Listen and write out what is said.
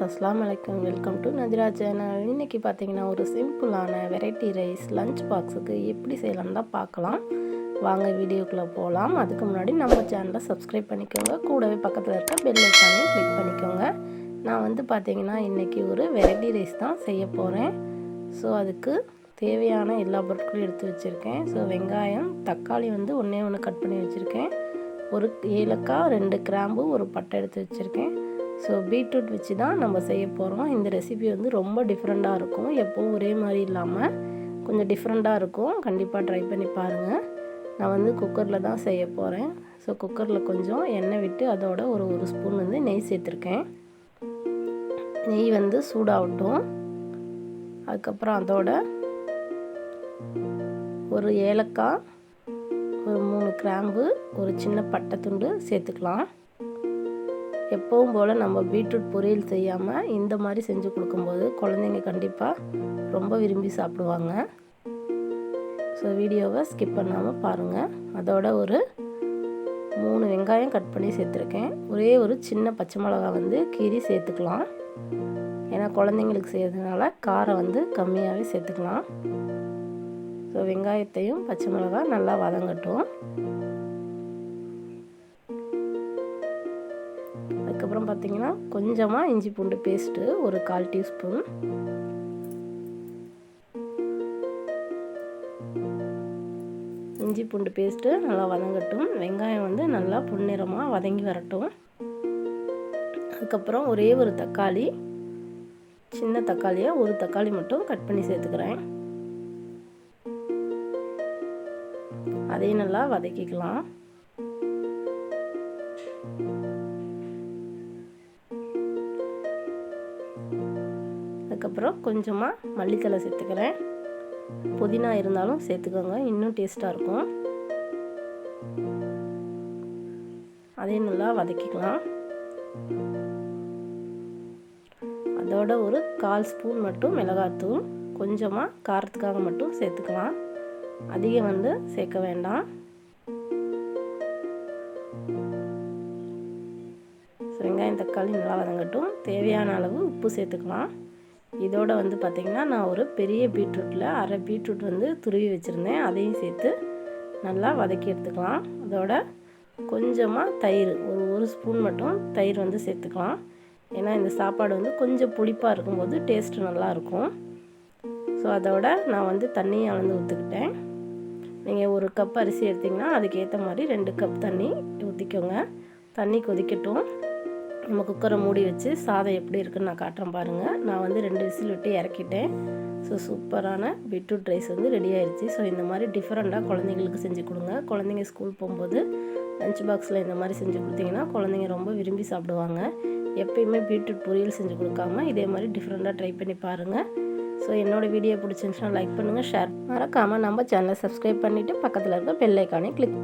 அஸ்லாம் அலைக்கும் welcome to channel. இன்றைக்கி பார்த்தீங்கன்னா ஒரு சிம்பிளான வெரைட்டி ரைஸ் லஞ்ச் பாக்ஸுக்கு எப்படி செய்யலாம்னு தான் பார்க்கலாம். வாங்க வீடியோக்குள்ளே போகலாம் அதுக்கு முன்னாடி நம்ம சேனலை சப்ஸ்கிரைப் பண்ணிக்கோங்க. கூடவே பக்கத்தில் இருக்க பெல் ஐக்கானையும் கிளிக் பண்ணிக்கோங்க. நான் வந்து பார்த்தீங்கன்னா இன்றைக்கி ஒரு வெரைட்டி ரைஸ் தான் செய்ய போகிறேன் ஸோ அதுக்கு தேவையான எல்லா பொருட்களும் எடுத்து வச்சுருக்கேன். ஸோ வெங்காயம் தக்காளி வந்து ஒன்றே ஒன்று கட் பண்ணி வச்சுருக்கேன். ஒரு ஏலக்காய் ரெண்டு கிராம்பு ஒரு பட்டை எடுத்து வச்சுருக்கேன். ஸோ பீட்ரூட் வச்சு தான் நம்ம செய்ய போகிறோம் இந்த ரெசிபி வந்து ரொம்ப டிஃப்ரெண்ட்டாக இருக்கும். எப்போவும் ஒரே மாதிரி இல்லாமல் கொஞ்சம் டிஃப்ரெண்ட்டாக இருக்கும். கண்டிப்பாக ட்ரை பண்ணி பாருங்கள் நான் வந்து குக்கரில் தான் செய்ய போகிறேன் ஸோ குக்கரில் கொஞ்சம் எண்ணெய் விட்டு அதோட ஒரு ஒரு ஸ்பூன் வந்து நெய் சேர்த்துருக்கேன். நெய் வந்து சூடாகட்டும். அதுக்கப்புறம் அதோட ஒரு ஏலக்காய் ஒரு மூணு கிராம்பு ஒரு சின்ன பட்டை துண்டு சேர்த்துக்கலாம். எப்பவும் போல் நம்ம பீட்ரூட் பொரியல் செய்யாமல் இந்த மாதிரி செஞ்சு கொடுக்கும்போது குழந்தைங்க கண்டிப்பாக ரொம்ப விரும்பி சாப்பிடுவாங்க. ஸோ வீடியோவை ஸ்கிப் பண்ணாமல் பாருங்கள் அதோட ஒரு மூணு வெங்காயம் கட் பண்ணி சேர்த்துருக்கேன். ஒரே ஒரு சின்ன பச்சை மிளகா வந்து கீரி சேர்த்துக்கலாம். ஏன்னா குழந்தைங்களுக்கு செய்கிறதுனால காரம் வந்து கம்மியாகவே சேர்த்துக்கலாம். ஸோ வெங்காயத்தையும் பச்சை மிளகா நல்லா வதங்கட்டும். அதுக்கப்புறம் பார்த்தீங்கன்னா கொஞ்சமாக இஞ்சி பூண்டு பேஸ்ட்டு ஒரு கால் டீஸ்பூன். இஞ்சி பூண்டு பேஸ்ட்டு நல்லா வதங்கட்டும். வெங்காயம் வந்து நல்லா பொன்னிறமாக வதங்கி வரட்டும். அதுக்கப்புறம் ஒரே ஒரு தக்காளி சின்ன தக்காளியை ஒரு தக்காளி மட்டும் கட் பண்ணி சேர்த்துக்கிறேன். அதையும் நல்லா வதக்கிக்கலாம். அதுக்கப்புறம் கொஞ்சமாக மல்லித்தலை சேர்த்துக்கிறேன். புதினா இருந்தாலும் சேர்த்துக்கோங்க இன்னும் டேஸ்ட்டாக இருக்கும். அதையும் நல்லா வதக்கிக்கலாம். அதோட ஒரு கால் ஸ்பூன் மட்டும் மிளகாத்தூள் கொஞ்சமாக காரத்துக்காக மட்டும் சேர்த்துக்கலாம். அதிகம் வந்து சேர்க்க வேண்டாம். வெங்காயம் தக்காளி நல்லா வதங்கட்டும். தேவையான அளவு உப்பு சேர்த்துக்கலாம். இதோட வந்து பார்த்திங்கன்னா நான் ஒரு பெரிய பீட்ரூட்டில் அரை பீட்ரூட் வந்து துருவி வச்சுருந்தேன். அதையும் சேர்த்து நல்லா வதக்கி எடுத்துக்கலாம். அதோட கொஞ்சமாக தயிர் ஒரு ஒரு ஸ்பூன் மட்டும் தயிர் வந்து சேர்த்துக்கலாம். ஏன்னா இந்த சாப்பாடு வந்து கொஞ்சம் புளிப்பாக இருக்கும்போது டேஸ்ட்டு நல்லாயிருக்கும் ஸோ அதோட நான் வந்து தண்ணியை அளந்து ஊற்றுக்கிட்டேன் நீங்கள் ஒரு கப் அரிசி எடுத்திங்கன்னா அதுக்கேற்ற மாதிரி ரெண்டு கப் தண்ணி ஊற்றிக்கோங்க தண்ணி கொதிக்கட்டும். நம்ம குக்கரை மூடி வச்சு சாதம் எப்படி இருக்குன்னு நான் காட்டுறேன் பாருங்கள் நான் வந்து ரெண்டு விசில் விட்டு இறக்கிட்டேன். ஸோ சூப்பரான பீட்ரூட் ரைஸ் வந்து ரெடி ஆயிடுச்சு ஸோ இந்த மாதிரி டிஃப்ரெண்ட்டாக குழந்தைங்களுக்கு செஞ்சு கொடுங்க. குழந்தைங்க ஸ்கூல் போகும்போது லஞ்ச் பாக்ஸில் இந்த மாதிரி செஞ்சு கொடுத்தீங்கன்னா குழந்தைங்க ரொம்ப விரும்பி சாப்பிடுவாங்க. எப்பயுமே பீட்ரூட் பொரியல் செஞ்சு கொடுக்காம இதே மாதிரி டிஃப்ரெண்ட்டாக ட்ரை பண்ணி பாருங்கள் ஸோ என்னோடய வீடியோ பிடிச்சிருந்துச்சுன்னா லைக் பண்ணுங்கள் ஷேர் மறக்காமல் நம்ம சேனலை சப்ஸ்கிரைப் பண்ணிவிட்டு பக்கத்தில் இருக்க பெல் ஐக்கானே கிளிக்